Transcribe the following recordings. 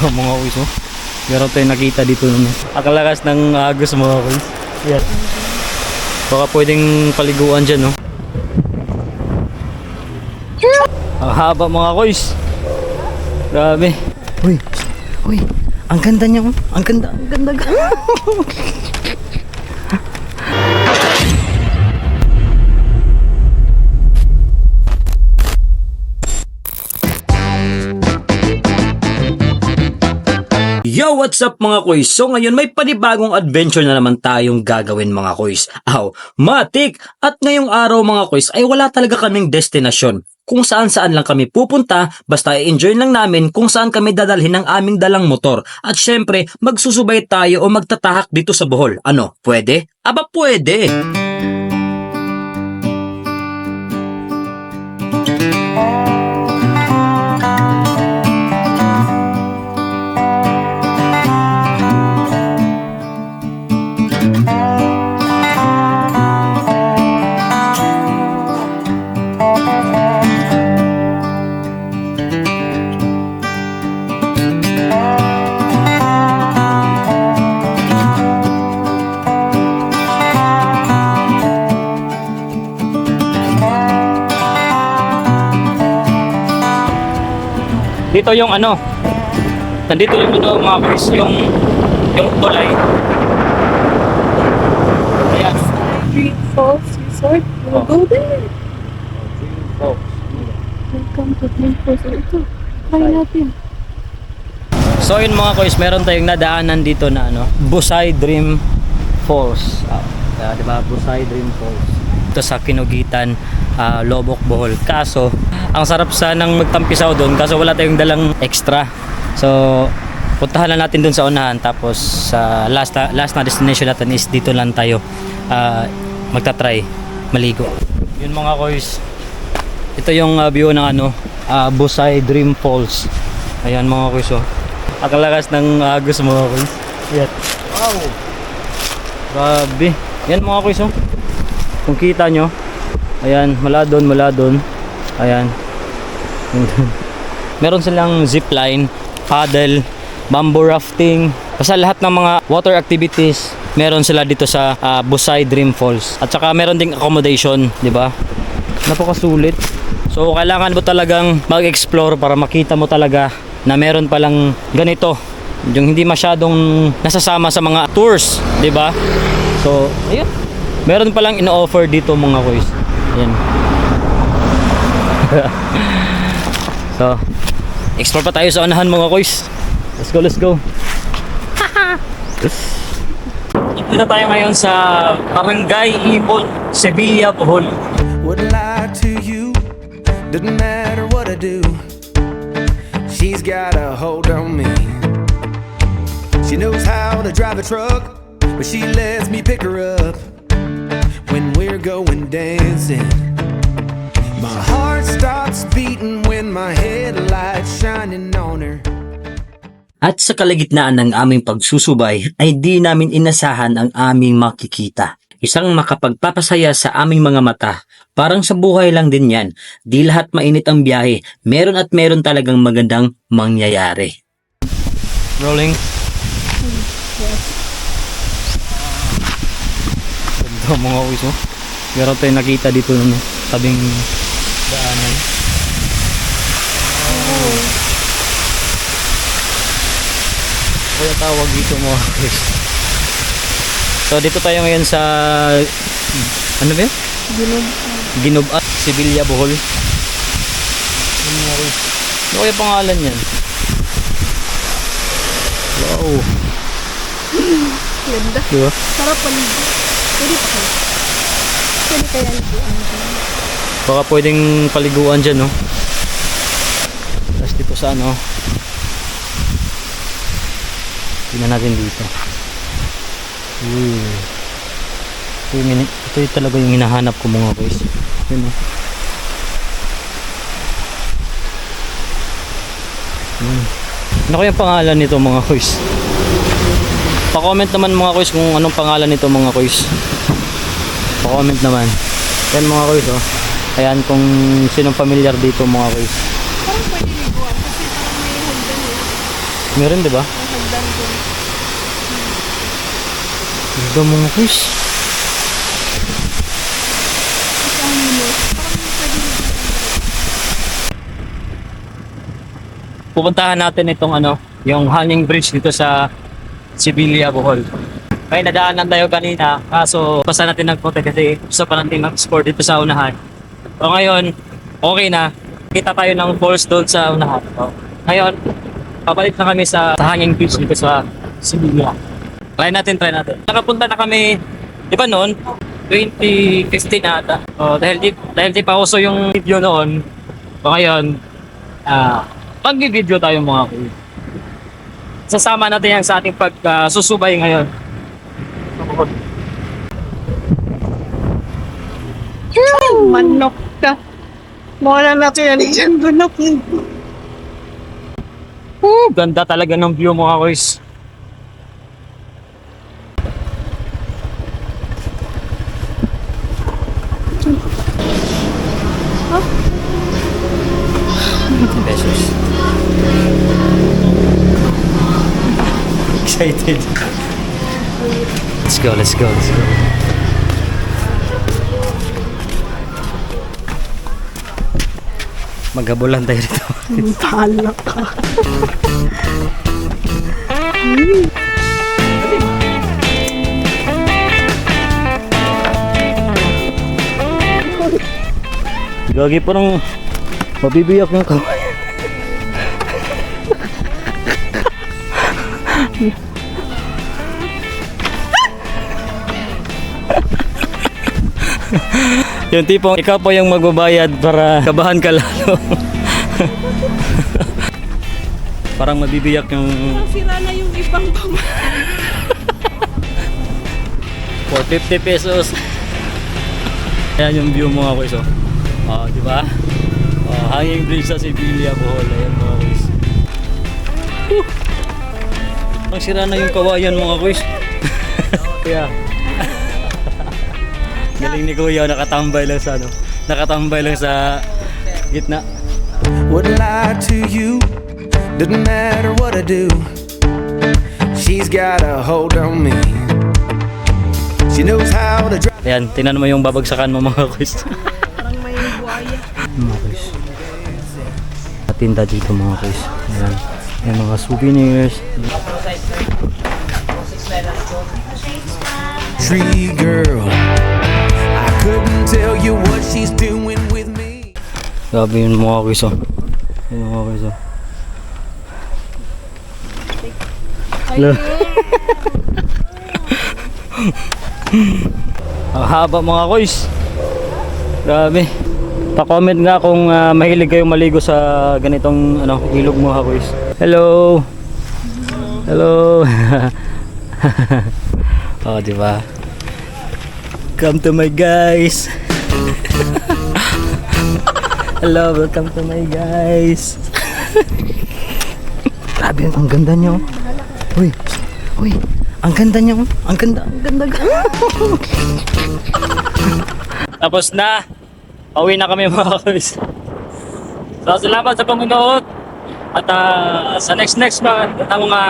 Ito mga kuys oh. Meron tayong nakita dito no. Akalakas ng agos mga kuys. Yan. Baka pwedeng paliguan dyan no. Ang haba mga kuys. Grabe. Uy. Uy. Ang ganda niya oh. Ang ganda. Ang ganda. what's up mga kuys? So ngayon may panibagong adventure na naman tayong gagawin mga kuys. Aw, matik! At ngayong araw mga kuys ay wala talaga kaming destinasyon. Kung saan saan lang kami pupunta, basta i-enjoy lang namin kung saan kami dadalhin ng aming dalang motor. At syempre, magsusubay tayo o magtatahak dito sa Bohol. Ano, pwede? Aba pwede! Dito yung ano, nandito yung ano mga kuys, yung, yung tulay. Ayan. Green Falls Resort. We'll Oh. go there. Welcome to Green Falls. Ito, try natin. So yun mga kuys, meron tayong nadaanan dito na ano, Busay Dream Falls. Ah, ah, 'di ba? Busay Dream Falls. Ito sa Kinugitan, ah, Lobok, Bohol. Kaso, ang sarap sanang magtampisaw doon kaso wala tayong dalang extra. So, puntahan na natin doon sa unahan tapos sa last na, last na destination natin is dito lang tayo ah, magta-try maligo. Yun mga kuys. Ito yung ah, view ng ano, ah, Busay Dream Falls. Ayan mga kuys oh. Akalakas ng agos mga kuys. Yan. Wow. Grabe. Yan mga kuys oh. Kung kita nyo. Ayan, mula doon, mula doon. Ayan. Meron silang zipline, paddle, bamboo rafting. Basta lahat ng mga water activities meron sila dito sa ah, Busay Dream Falls. At saka meron ding accommodation, di ba? Napakasulit. So kailangan mo talagang mag-explore para makita mo talaga na meron palang ganito. Yung hindi masyadong nasasama sa mga tours, 'di ba? So, ayun. Meron palang ino-offer dito mga kuys. Ayan. so, explore pa tayo sa unahan mga kuys. Let's go, let's go. Ito na tayo ngayon sa Barangay Ibon, Sevilla, Bohol. Wouldn't lie to you, doesn't matter what I do. She's got a hold on me. She knows how to drive a truck, but she lets me pick her up when we're going dancing. My heart stops beating when my headlights shining on her. At sa kalagitnaan ng aming pagsusubay ay di namin inasahan ang aming makikita. Isang makapagpapasaya sa aming mga mata. Parang sa buhay lang din yan. Di lahat mainit ang biyahe. Meron at meron talagang magandang mangyayari. Rolling. Ganda mga uwiso. Meron tayong nakita dito ng tabing daanan. Kaya tawag dito mga guys. So dito tayo ngayon sa ano ba yun? Ginub at Sibilya Bohol. Ano mga? Ano kaya pangalan yan? Wow. Ganda. Diba? Sarap paligo. Pwede pa kayo. Pwede kaya liguan dyan. Baka pwedeng paliguan dyan, no? Tapos dito sa ano, tingnan natin dito. Uy. Ito, yung, yung talaga yung hinahanap ko mga guys. Yun, no? Hmm. Ano kaya pangalan nito mga guys? Pa-comment naman mga guys kung anong pangalan nito mga guys. Pa-comment naman. Yan mga guys, oh. Ayan kung sinong familiar dito mga guys. Parang pwede liguan kasi parang may hagdan eh. Meron, di ba? Hagdan doon. Mga pwede rin. Pupuntahan natin itong ano, yung hanging bridge dito sa Sibilia, Bohol. May nadaanan tayo kanina, kaso basta natin nagpunta kasi gusto pa natin mag-score dito sa unahan. So ngayon, okay na. Kita tayo ng falls doon sa unahan. So, ngayon, pabalik na kami sa, hanging bridge dito sa Sibilia. Try natin, try natin. Nakapunta na kami, di ba noon? 2015 na ata. Oh, dahil di, dahil di pa uso yung video noon. So ngayon, ah, mag-video tayo mga kuya. Sasama natin yan sa ating pagsusubay ngayon. Manok ka. Mawala natin yan dyan. Manok. Woo, ganda talaga ng view mga kuys. pesos. Excited. Let's go, let's go, let's go. Maghabulan tayo rito. Bahala ka. Gagi parang mabibiyak yung kamay. yung tipong ikaw pa yung magbabayad para kabahan ka lalo. parang mabibiyak yung Sira na yung ibang pang... for 50 pesos. Ayan yung view mga kuys. Oh. Ah, di ba? Oh, hanging bridge sa Sibilia, Bohol. Ayan mga kuys. Whew! Ang sira na yung kawayan mga kuys. Kaya. Galing ni Kuya, nakatambay lang sa ano. Nakatambay lang sa gitna. Wouldn't lie to you, doesn't matter what I do. She's got a hold on me. She knows how to drive. Ayan, tinan mo yung babagsakan mo mga kuys. Parang may buhaya. mga kuys. Tinda dito mga kuys. Ayan. May mga souvenirs. Tree girl. You what she's doing with me. Grabe yun mga oh. Ayan mga kuys oh. Hello. Ang haba mga kuys. Grabe. Pa-comment nga kung ah, mahilig kayong maligo sa ganitong ano, ilog mga kuys. Hello. Hello. oh, di ba? Come to my guys. Hello, welcome to my guys. Grabe, ang ganda niyo. Uy, uy, ang ganda niyo. Ang ganda, ang ganda. Tapos na. Pauwi na kami mga kuys. So, salamat sa pamunood. At ah, sa next next pa, na mga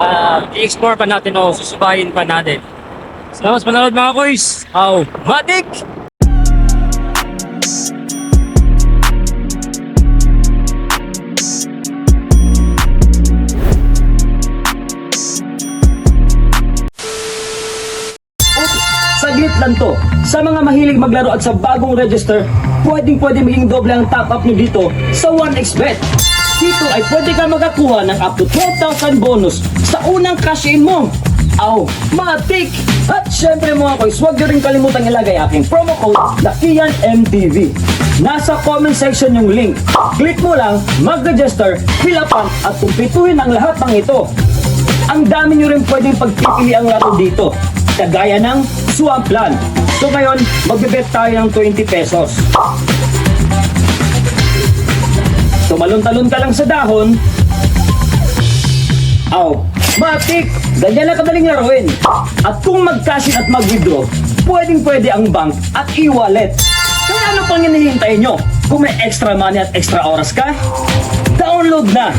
ah, i-explore pa natin o susubayin pa natin. Salamat sa panonood mga kuys. How? Matik! Saglit lang to. Sa mga mahilig maglaro at sa bagong register, pwedeng pwede maging doble ang top up nyo dito sa 1xBet. Dito ay pwede ka makakuha ng up to 12,000 bonus sa unang cash in mo. Aw, matik! At syempre mga koys, huwag nyo rin kalimutan ilagay aking promo code na MTV. Nasa comment section yung link. Click mo lang, mag-register, fill up at kumpituhin ang lahat ng ito. Ang dami nyo rin pwedeng pagpipili ang laro dito. Kagaya ng Swamp Land. So ngayon, magbibet tayo ng 20 pesos. Tumalon-talon ka lang sa dahon. Aw, matik! Ganyan na kadaling laruin. At kung mag-cash at mag-withdraw, pwedeng pwede ang bank at e-wallet. Kaya ano pang hinihintay nyo? Kung may extra money at extra oras ka, download na